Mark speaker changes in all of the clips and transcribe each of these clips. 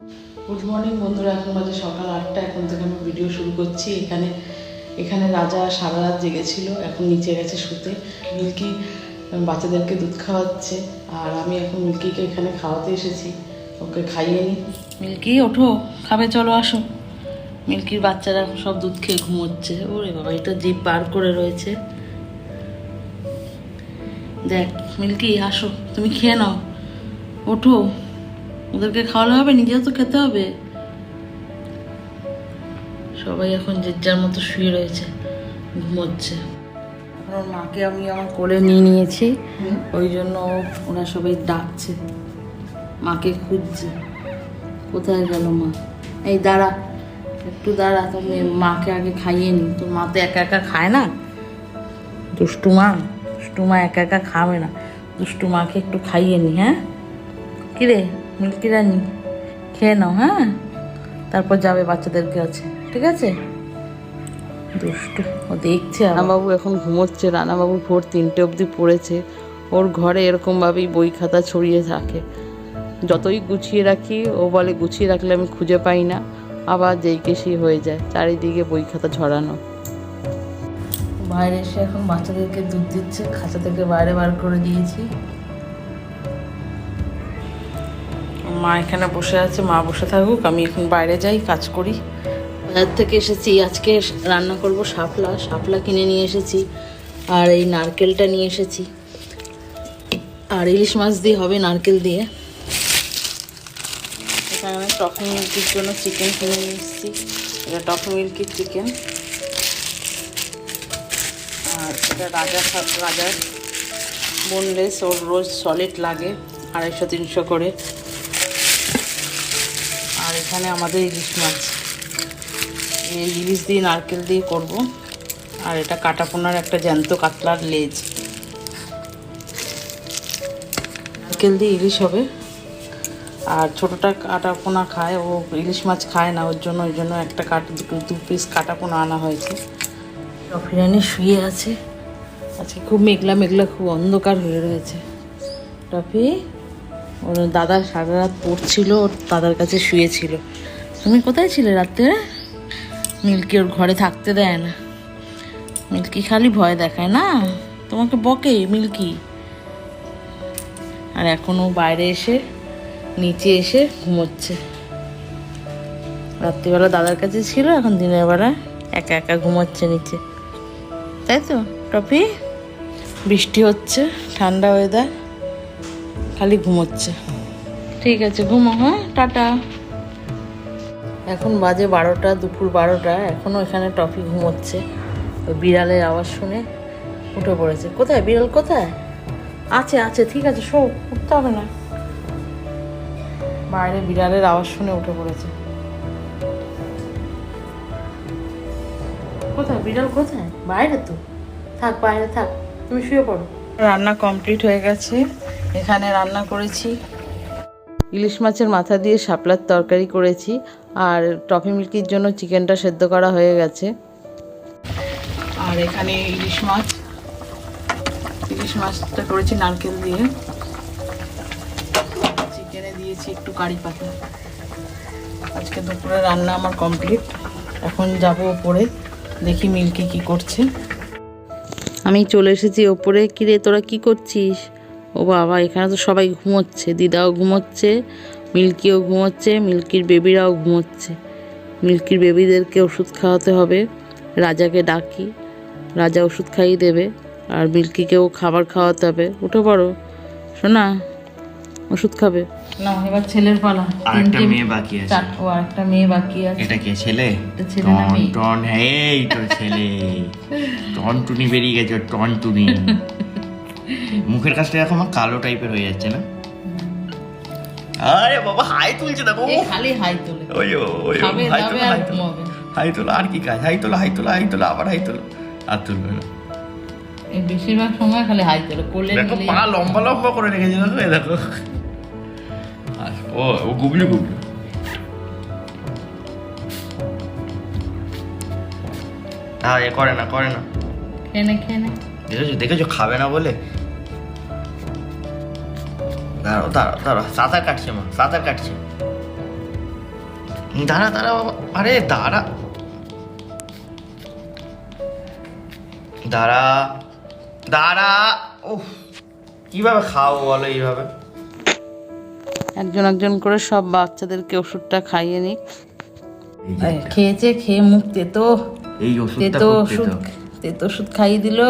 Speaker 1: Good morning বন্ধুরা। এখন বাজে সকাল আটটা। এখন থেকে আমি ভিডিও শুরু করছি। এখানে এখানে রাজা সারা রাত জেগেছিল। এখন নিচে গেছে শুতে। মিল্কি বাচ্চাদেরকে দুধ খাওয়াচ্ছে। আর আমি এখন মিল্কিকে এখানে খাওয়াতে এসেছি। ওকে খাইয়ে নিই মিল্কি, ওঠো। খাবে, চলো, আসো। মিল্কির বাচ্চারা সব দুধ খেয়ে ঘুমোচ্ছে। ওরে বাবা, এটা জিপ বার করে রয়েছে। দেখ, মিল্কি, আসো। তুমি খেয়ে নাও। ওঠো। ওদেরকে খাওয়ালে হবে নিজেও তো খেতে হবে। সবাই এখন যে যার মতো শুয়ে রয়েছে ঘুমোচ্ছে। ওর মাকে আমি আমার কোলে নিয়ে নিয়েছি। ওই জন্য ও- ওরা সবাই ডাকছে। মাকে খুঁজছে। কোথায় গেল মা? এই দাঁড়া একটু দাঁড়া তুমি মাকে আগে খাইয়ে নি। তোর মা তো একা একা খায় না। দুষ্টু মা দুষ্টু মা একা একা খাবে না। দুষ্টু মাকে একটু খাইয়ে নি হ্যাঁ? কিরে? মিল্কি রানি খেয়ে নাও হ্যাঁ? তারপর যাবে বাচ্চাদের কাছে ঠিক আছে? দুষ্টু ও দেখছে রানাবাবু এখন ঘুমোচ্ছে রানাবাবু ভোর তিনটে অবধি পড়েছে। ওর ঘরে এরকমভাবেই বই খাতা ছড়িয়ে থাকে। যতই গুছিয়ে রাখি ও বলে গুছিয়ে রাখলে আমি খুঁজে পাই না। আবার যেই কেসি হয়ে যায় চারিদিকে বই খাতা ছড়ানো। বাইরে এসে এখন বাচ্চাদেরকে দুধ দিচ্ছে খাঁচা থেকে বাইরে বার করে দিয়েছি। মা এখানে বসে আছে, মা বসে থাকুক, আমি এখন বাইরে যাই, কাজ করি। বাজার থেকে এসেছি, আজকে রান্না করব শাপলা শাপলা কিনে নিয়ে এসেছি, আর এই নারকেলটা নিয়ে এসেছি। আর ইলিশ মাছ দিয়ে হবে নারকেল দিয়ে। এখানে আমি টফি মিল্কির জন্য চিকেন কিনে নিয়ে এসেছি। এটা টফি মিল্কির চিকেন। আর এটা রাজা রাজার বোনলেস ওর রোজ সলিড লাগে, আড়াইশো, তিনশো করে। এখানে আমাদের ইলিশ মাছ। এই ইলিশ দিয়ে নারকেল দিয়ে করব। আর এটা কাটাপোনার একটা জ্যান্ত কাতলার লেজ। নারকেল দিয়ে ইলিশ হবে। আর ছোটোটা কাটাপোনা খায়, ও ইলিশ মাছ খায় না, ওর জন্য, ওই জন্য একটা কাট, দু পিস কাটাপোনা আনা হয়েছে। টফিরানি শুয়ে আছে। আজকে খুব মেঘলা মেঘলা খুব অন্ধকার হয়ে রয়েছে। টফি ওর দাদা সারা রাত পড়ছিল, ওর দাদার কাছে শুয়েছিল। তুমি কোথায় ছিলে রাত্রে? মিল্কি ওর ঘরে থাকতে দেয় না। মিল্কি খালি ভয় দেখায়, না? তোমাকে বকে মিল্কি। আর এখন ও বাইরে এসে, নিচে এসে ঘুমোচ্ছে। রাত্রিবেলা দাদার কাছে ছিল, এখন দিনের বেলা একা একা ঘুমোচ্ছে নিচে। তাই তো টপি বৃষ্টি হচ্ছে, ঠান্ডা ওয়েদার খালি ঘুমোচ্ছে। ঠিক আছে ঘুমো হ্যাঁ? টাটা। এখন বাজে বারোটা দুপুর বারোটা। এখনও এখানে টফি ঘুমোচ্ছে। ওই বিড়ালের আওয়াজ শুনে উঠে পড়েছে। কোথায়? বিড়াল কোথায়? আছে আছে ঠিক আছে শো উঠতে হবে না। বাইরে বিড়ালের আওয়াজ শুনে উঠে পড়েছে। কোথায়? বিড়াল কোথায়? বাইরে তো। থাক বাইরে থাক। তুমি শুয়ে পড়ো। রান্না কমপ্লিট হয়ে গেছে। এখানে রান্না করেছি। ইলিশ মাছের মাথা দিয়ে শাপলার তরকারি করেছি আর টফি মিল্কির জন্য চিকেনটা সেদ্ধ করা হয়ে গেছে। আর এখানে ইলিশ মাছ। ইলিশ মাছটা করেছি নারকেল দিয়ে। চিকেনে দিয়েছি একটু কারি পাতা। আজকে দুপুরে রান্না আমার কমপ্লিট। এখন যাব ওপরে দেখি মিল্কি কি করছে। আমি চলে এসেছি ওপরে, কিরে, তোরা কি করছিস? ও বাবা, এখানে তো সবাই ঘুমোচ্ছে, দিদাও ঘুমোচ্ছে, মিল্কিও ঘুমোচ্ছে, মিল্কির বেবিরাও ঘুমোচ্ছে। মিল্কির বেবিদেরকে ওষুধ খাওয়াতে হবে, রাজাকে ডাকি, রাজা ওষুধ খাইয়ে দেবে, আর মিল্কিকেও খাবার খাওয়াতে হবে। উঠে পড়ো। শোনা ওষুধ খাবে। না এবার ছেলের পালা।
Speaker 2: আরেকটা মেয়ে বাকি আছে।
Speaker 1: ও আরেকটা মেয়ে বাকি আছে।
Speaker 2: এটা কে ছেলে?
Speaker 1: ছেলে না
Speaker 2: টন
Speaker 1: মেয়ে?
Speaker 2: টন এই তো ছেলে। টন টুনি বেরিয়ে গেছে টন টুনি মুখের কাছটা এখন কালো টাইপের হয়ে যাচ্ছে না? আরে বাবা হাই তুলছে দেখো।
Speaker 1: খালি হাই তোলে।
Speaker 2: ওই ওই হাই তোলা হাই তোলা। হাই তোলা আর কি কাজ? হাই তোলা হাই তোলা হাই তোলা আবার হাই তোলা। আর তুলবে না।
Speaker 1: বেশিরভাগ সময় খালি হাই তোলে কোলে
Speaker 2: দেখো পা লম্বা লম্বা করে রেখেছে দেখো এই দেখো। ও ও গুবলু গুবলু না এ করে না করে না
Speaker 1: খেনে খেনে
Speaker 2: দেখেছ দেখেছ খাবে না বলে দাঁড়াও দাঁড়াও দাঁড়াও সাঁতার কাটছে মা সাঁতার কাটছে দাঁড়া দাঁড়া বাবা আরে দাঁড়া দাঁড়া দাঁড়া ও কীভাবে খাও বলো এইভাবে
Speaker 1: একজন একজন করে সব বাচ্চাদেরকে ওষুধটা খাইয়ে নিক।
Speaker 2: এই
Speaker 1: খেয়েছে খেয়ে মুখ তেতো।
Speaker 2: এই
Speaker 1: তেতো ওষুধ
Speaker 2: তেতো।
Speaker 1: ওষুধ খাইয়ে দিল।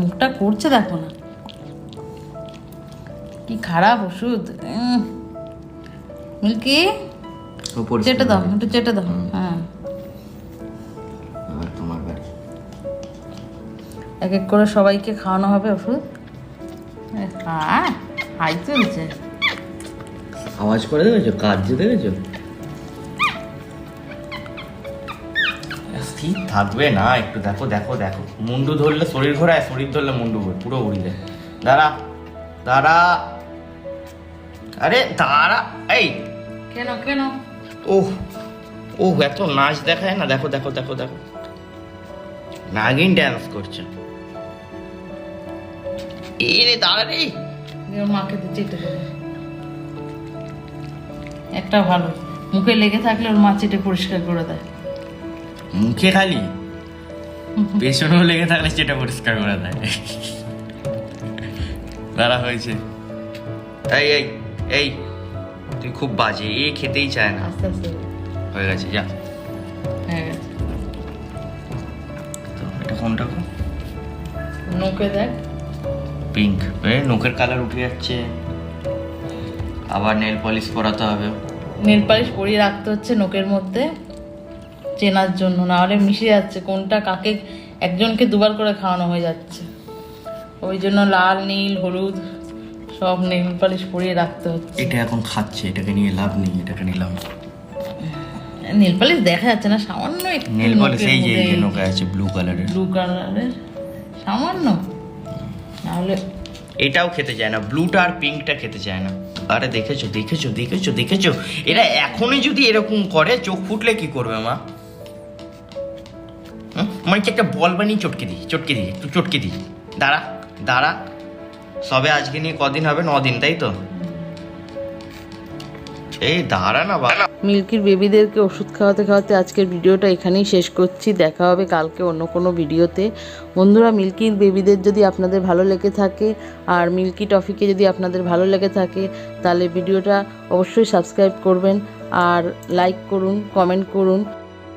Speaker 1: মুখটা করছে দেখো না। কি খারাপ ওষুধ। মিল্কি চেটে দাও। একটু চেটে দাও হ্যাঁ।
Speaker 2: এবার তোমার বাড়ি
Speaker 1: এক এক করে সবাইকে খাওয়ানো হবে ওষুধ। হ্যাঁ হাই চলছে
Speaker 2: আওয়াজ করে দেখেছ কাজ যে দেখেছ স্থির থাকবে না একটু দেখো দেখো দেখো। মুন্ডু ধরলে শরীর ঘোরায় শরীর ধরলে মুন্ডু ঘোরে পুরো ঘুরি দেয় দাঁড়া দাঁড়া। আরে দাঁড়া এই।
Speaker 1: কেন কেন?
Speaker 2: ওহ ওহ এত নাচ দেখায় না। দেখো দেখো দেখো দেখো। নাগিন ড্যান্স করছে। এই রে দাঁড়া রে।
Speaker 1: মাকে চেটে দেবে একটা ভালো মুখে লেগে থাকলে ওর মা চেটে পরিষ্কার করে দেয়।
Speaker 2: মুখে খালি? পেছনেও লেগে থাকলে সেটা পরিষ্কার করে দেয়। দাঁড়া হয়েছে। এই এই এই তুই খুব বাজে। এ খেতেই চায় না।
Speaker 1: আস্তে আস্তে।
Speaker 2: হয়ে গেছে যা।
Speaker 1: হয়ে গেছে।
Speaker 2: তো এটা কোনটা
Speaker 1: নোকে দেখ।
Speaker 2: পিঙ্ক এ নোকের কালার উঠে যাচ্ছে। আবার নেল পলিশ পরাতে হবে।
Speaker 1: নেল পালিশ পরিয়ে রাখতে হচ্ছে নখের মধ্যে চেনার জন্য। না হলে মিশে যাচ্ছে কোনটা কাকে একজনকে দুবার করে খাওয়ানো হয়ে যাচ্ছে। ওই জন্য লাল নীল হলুদ সব নেল পালিশ পরিয়ে রাখতে হচ্ছে।
Speaker 2: এটা এখন খাচ্ছে এটাকে নিয়ে লাভ নেই এটাকে নিলাম।
Speaker 1: নেল পালিশ দেখা যাচ্ছে না সামান্য একটু
Speaker 2: নেল পলিশ এই যে নোকে আছে ব্লু কালারের
Speaker 1: ব্লু কালারের সামান্য। নাহলে
Speaker 2: এটাও খেতে চায় না ব্লুটা আর পিঙ্কটা খেতে চায় না। আরে দেখেছ দেখেছ দেখেছ দেখেছ? এরা এখনই যদি এরকম করে চোখ ফুটলে কি করবে মা? হুম? মানে কি একটা বল বানিয়ে চটকে দিই চটকে দিই একটু চটকে দিই। দাঁড়া দাঁড়া। সবে আজকে নিয়ে কদিন হবে? দিন তাই তো? এই দাঁড়া না বাবা।
Speaker 1: মিল্কির বেবিদেরকে ওষুধ খাওয়াতে খাওয়াতে আজকের ভিডিওটা এখানেই শেষ করছি। দেখা হবে কালকে অন্য কোনো ভিডিওতে। বন্ধুরা, মিল্কি বেবিদের যদি আপনাদের ভালো লেগে থাকে আর মিল্কি টফিকে যদি আপনাদের ভালো লেগে থাকে, তাহলে ভিডিওটা অবশ্যই সাবস্ক্রাইব করবেন আর লাইক করুন, কমেন্ট করুন।